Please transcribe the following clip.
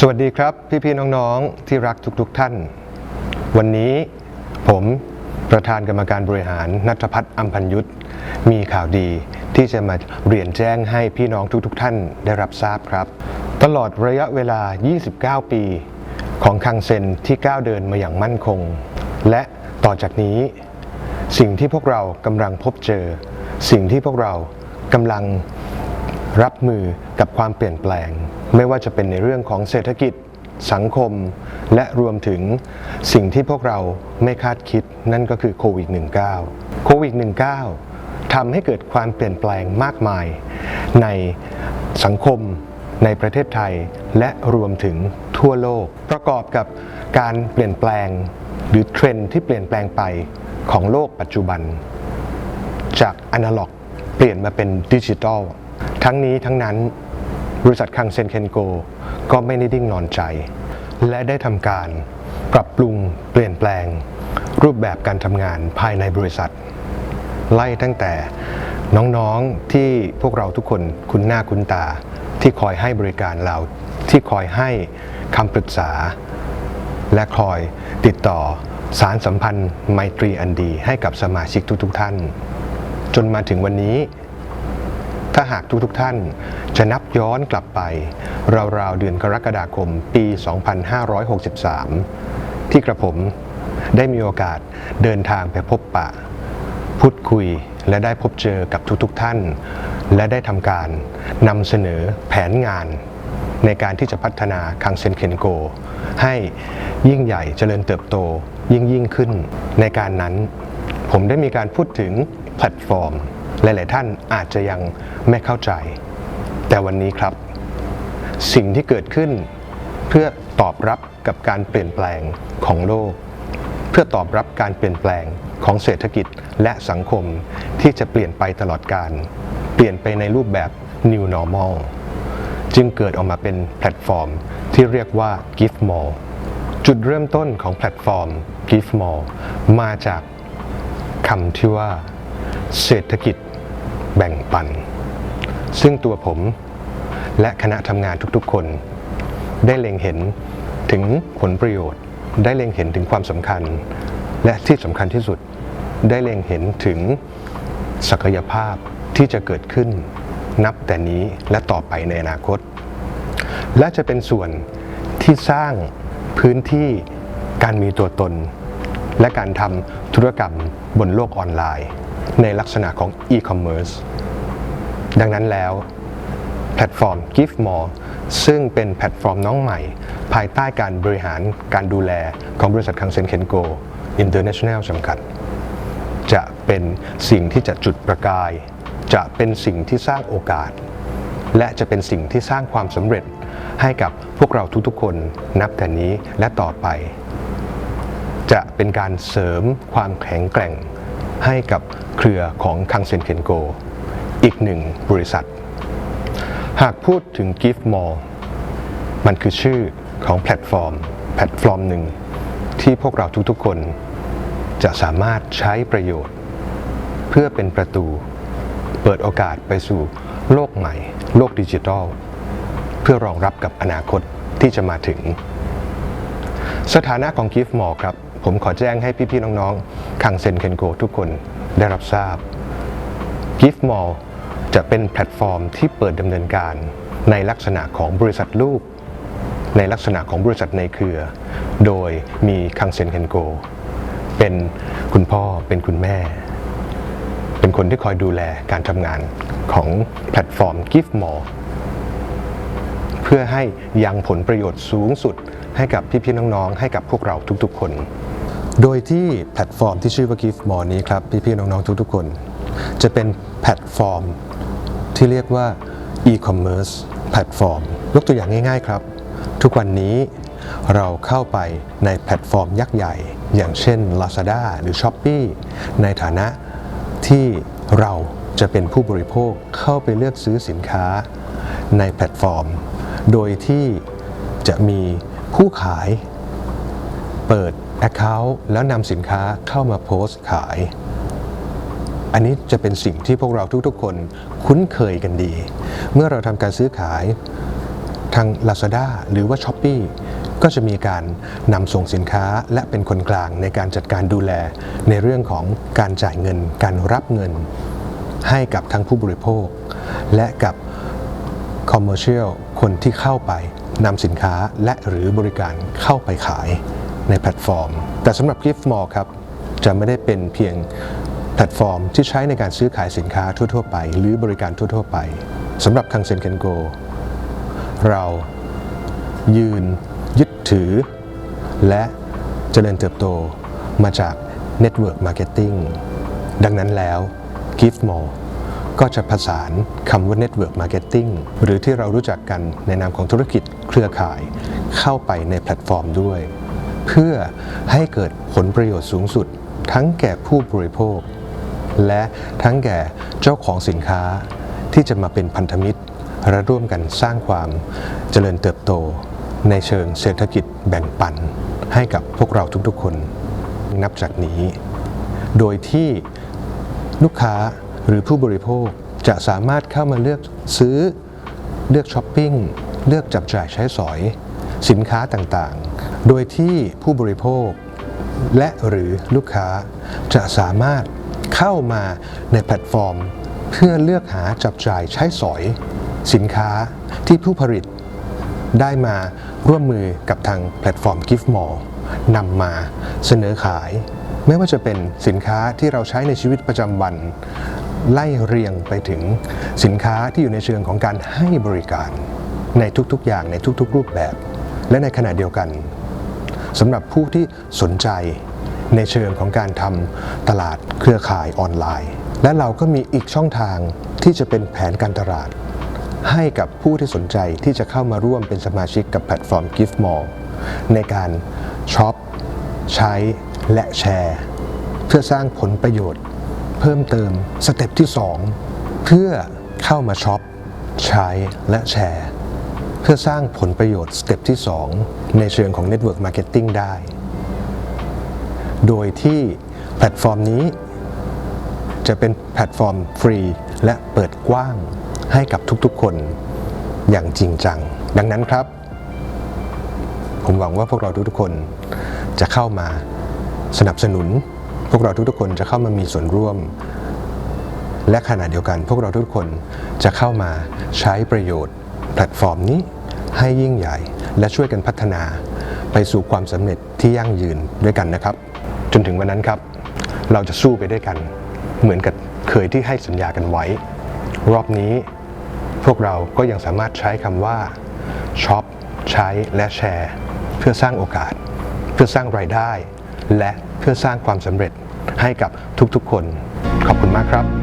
สวัสดีครับ พี่ๆน้องๆ ที่รักทุกๆท่าน วันนี้ผมประธานกรรมการบริหารนัทพัฒน์อัมพันยุทธมีข่าวดีที่จะมาเรียนแจ้งให้พี่น้องทุกๆท่านได้รับทราบครับ ตลอดระยะเวลา 29 ปี ของคังเซนที่ก้าวเดินมาอย่างมั่นคง และต่อจากนี้ สิ่งที่พวกเรากำลังพบเจอ สิ่งที่พวกเรากำลังรับมือกับความเปลี่ยนแปลง ไม่ว่าจะเป็นในเรื่องของเศรษฐกิจ สังคม และรวมถึงสิ่งที่พวกเราไม่คาดคิดนั่นก็คือโควิด -19 โควิด -19 ทำให้เกิดความเปลี่ยนแปลงมากมาย ในสังคมในประเทศไทยและรวมถึงทั่วโลก ประกอบกับการเปลี่ยนแปลงหรือเทรนที่เปลี่ยนแปลงไปของโลกปัจจุบัน จากอนาล็อก เปลี่ยนมาเป็นดิจิทัล ทั้งนี้ทั้งนั้น บริษัทคังเซนเคนโก ก็ไม่ได้ดิ้งนอนใจ และได้ทำการปรับปรุงเปลี่ยนแปลง รูปแบบการทำงานภายในบริษัท ไล่ตั้งแต่น้องๆที่พวกเราทุกคนคุ้นหน้าคุ้นตาที่คอยให้บริการเรา ที่คอยให้คำปรึกษา และคอยติดต่อสารสัมพันธ์ไมตรีอันดีให้กับสมาชิกทุกๆท่าน จนมาถึงวันนี้ ถ้าหากทุกๆท่านจะนับย้อนกลับไป ราวๆเดือนกรกฎาคมปี 2563 ที่กระผมได้มีโอกาสเดินทางไปพบปะ พูดคุยและได้พบเจอกับทุกๆท่าน และได้ทำการนำเสนอแผนงาน ในการที่จะพัฒนาคังเซนเคนโก ให้ยิ่งใหญ่เจริญเติบโตยิ่งยิ่งขึ้นในการนั้น ผมได้มีการพูดถึงแพลตฟอร์ม หลาย ๆ ท่านอาจจะยังไม่เข้าใจ แต่วันนี้ครับ สิ่งที่เกิดขึ้นเพื่อตอบรับกับการเปลี่ยนแปลงของโลก เพื่อตอบรับการเปลี่ยนแปลงของเศรษฐกิจและสังคมที่จะเปลี่ยนไปตลอดการ เปลี่ยนไปในรูปแบบ New Normal จึงเกิดออกมาเป็นแพลตฟอร์มที่เรียกว่า Give More จุดเริ่มต้นของแพลตฟอร์ม Give More มาจากคำที่ว่า เศรษฐกิจ แบ่งปัน ซึ่งตัวผมและคณะทำงานทุกๆคน ได้เล็งเห็นถึงผลประโยชน์ ได้เล็งเห็นถึงความสำคัญ และที่สำคัญที่สุด ได้เล็งเห็นถึงศักยภาพที่จะเกิดขึ้น นับแต่นี้และต่อไปในอนาคต และจะเป็นส่วนที่สร้างพื้นที่การมีตัวตน และการทำธุรกรรมบนโลกออนไลน์ ในลักษณะของ e-commerce ดังนั้นแล้วแพลตฟอร์ม Give More ซึ่งเป็นแพลตฟอร์มน้องใหม่ ภายใต้การบริหารการดูแลของบริษัทคังเซนเคนโก International จำกัด จะเป็นสิ่งที่จะจุดประกาย จะเป็นสิ่งที่สร้างโอกาส และจะเป็นสิ่งที่สร้างความสำเร็จให้กับพวกเราทุกๆคนนับแต่นี้และต่อไป จะเป็นการเสริมความแข็งแกร่ง ให้กับเครือของคังเซนเคนโก อีกหนึ่งบริษัท หากพูดถึง Give More มันคือชื่อของแพลตฟอร์ม แพลตฟอร์มหนึ่ง ที่พวกเราทุกๆคนจะสามารถใช้ประโยชน์ เพื่อเป็นประตู เปิดโอกาสไปสู่โลกใหม่ โลกดิจิทัล เพื่อรองรับกับอนาคตที่จะมาถึง สถานะของ Gift More ครับ ผมขอแจ้งให้พี่ๆน้องๆคังเซนเคนโกทุกคนได้รับทราบ Gift More จะเป็นแพลตฟอร์มที่เปิดดำเนินการในลักษณะของบริษัทลูก ในลักษณะของบริษัทในเครือ โดยมีคังเซนเคนโกเป็นคุณพ่อเป็นคุณแม่ เป็นคนที่คอยดูแลการทำงานของแพลตฟอร์ม Give More เพื่อให้ยังผลประโยชน์สูงสุดให้กับพี่ๆน้องๆ ให้กับพวกเราทุกๆคน โดยที่แพลตฟอร์มที่ชื่อว่า Give More นี้ครับ พี่ๆน้องๆทุกๆคน จะเป็นแพลตฟอร์มที่เรียกว่า e-commerce แพลตฟอร์มยกตัวอย่างง่ายๆครับ ทุกวันนี้เราเข้าไปในแพลตฟอร์มยักษ์ใหญ่ อย่างเช่น Lazada หรือ Shopee ในฐานะที่เราจะเป็นผู้บริโภคเข้าไปเลือกซื้อสินค้าในแพลตฟอร์ม โดยที่จะมีผู้ขายเปิด Account แล้วนำสินค้าเข้ามาโพสต์ขาย อันนี้จะเป็นสิ่งที่พวกเราทุกๆ คนคุ้นเคยกันดี เมื่อเราทำการซื้อขายทาง Lazada หรือว่า s h อ p e e ก็จะมีการนำส่งสินค้าและเป็นคนกลางในการจัดการดูแล ในเรื่องของการจ่ายเงิน การรับเงิน ให้กับทั้งผู้บริโภค และกับคอมเมอร์เชียลคนที่เข้าไปนำสินค้าและหรือบริการเข้าไปขาย ในแพลตฟอร์ม แต่สำหรับ Gift Mall ครับจะไม่ได้เป็นเพียงแพลตฟอร์มที่ใช้ในการซื้อขายสินค้าทั่ว ๆ ไป หรือบริการทั่ว ๆ ไปสำหรับคังเซ็นเคนโก เรายืนยึดถือ และเจริญเติบโตมาจาก Network Marketing ดังนั้นแล้ว Gift Mall ก็จะผสานคำว่า Network Marketing หรือที่เรารู้จักกันในนามของธุรกิจเครือข่ายเข้าไปในแพลตฟอร์มด้วย เพื่อให้เกิดผลประโยชน์สูงสุด ทั้งแก่ผู้บริโภค และทั้งแก่เจ้าของสินค้าที่จะมาเป็นพันธมิตรและร่วมกันสร้างความเจริญเติบโต ในเชิงเศรษฐกิจแบ่งปัน ให้กับพวกเราทุกๆคน นับจากนี้ โดยที่ลูกค้าหรือผู้บริโภคจะสามารถเข้ามาเลือกซื้อ เลือกช้อปปิ้ง เลือกจับจ่ายใช้สอย สินค้าต่างๆ โดยที่ผู้บริโภค และหรือลูกค้าจะสามารถเข้ามาในแพลตฟอร์ม เพื่อเลือกหาจับจ่ายใช้สอย สินค้าที่ผู้ผลิต ได้มาร่วมมือกับทางแพลตฟอร์ม Gift Mall นำมาเสนอขาย ไม่ว่าจะเป็นสินค้าที่เราใช้ในชีวิตประจำวัน ไล่เรียงไปถึงสินค้าที่อยู่ในเชิงของการให้บริการ ในทุกๆอย่างในทุกๆ รูปแบบ และในขณะเดียวกัน สำหรับผู้ที่สนใจในเชิงของการทำตลาดเครือข่ายออนไลน์ และเราก็มีอีกช่องทางที่จะเป็นแผนการตลาด ให้กับผู้ที่สนใจที่จะเข้ามาร่วมเป็นสมาชิกกับแพลตฟอร์ม Gift Mall ในการช็อปใช้และแชร์ เพื่อสร้างผลประโยชน์ เพิ่มเติมสเต็ปที่ 2 เพื่อเข้ามาช็อปใช้และแชร์ เพื่อสร้างผลประโยชน์สเต็ปที่ 2 ในเชิงของ Network Marketing ได้ โดยที่แพลตฟอร์มนี้ จะเป็นแพลตฟอร์มฟรี และเปิดกว้างให้กับทุกๆคนอย่างจริงจัง ดังนั้นครับ ผมหวังว่าพวกเราทุกๆคนจะเข้ามาสนับสนุน พวกเราทุกๆคนจะเข้ามามีส่วนร่วม และขณะเดียวกัน พวกเราทุกคนจะเข้ามาใช้ประโยชน์ พลตฟอร์มนี้ให้ยิ่งใหญ่ และช่วยกันพัฒนา ไปสู่ความสำเร็จที่ยั่งยืนด้วยกันนะครับ จนถึงวันนั้นครับ เราจะสู้ไปด้วยกัน เหมือนกับเคยที่ให้สัญญากันไว้ รอบนี้พวกเราก็ยังสามารถใช้คำว่าช็อปใช้และแชร์ เพื่อสร้างโอกาส เพื่อสร้างรายได้ และเพื่อสร้างความสำเร็จให้กับทุกๆคน ขอบคุณมากครับ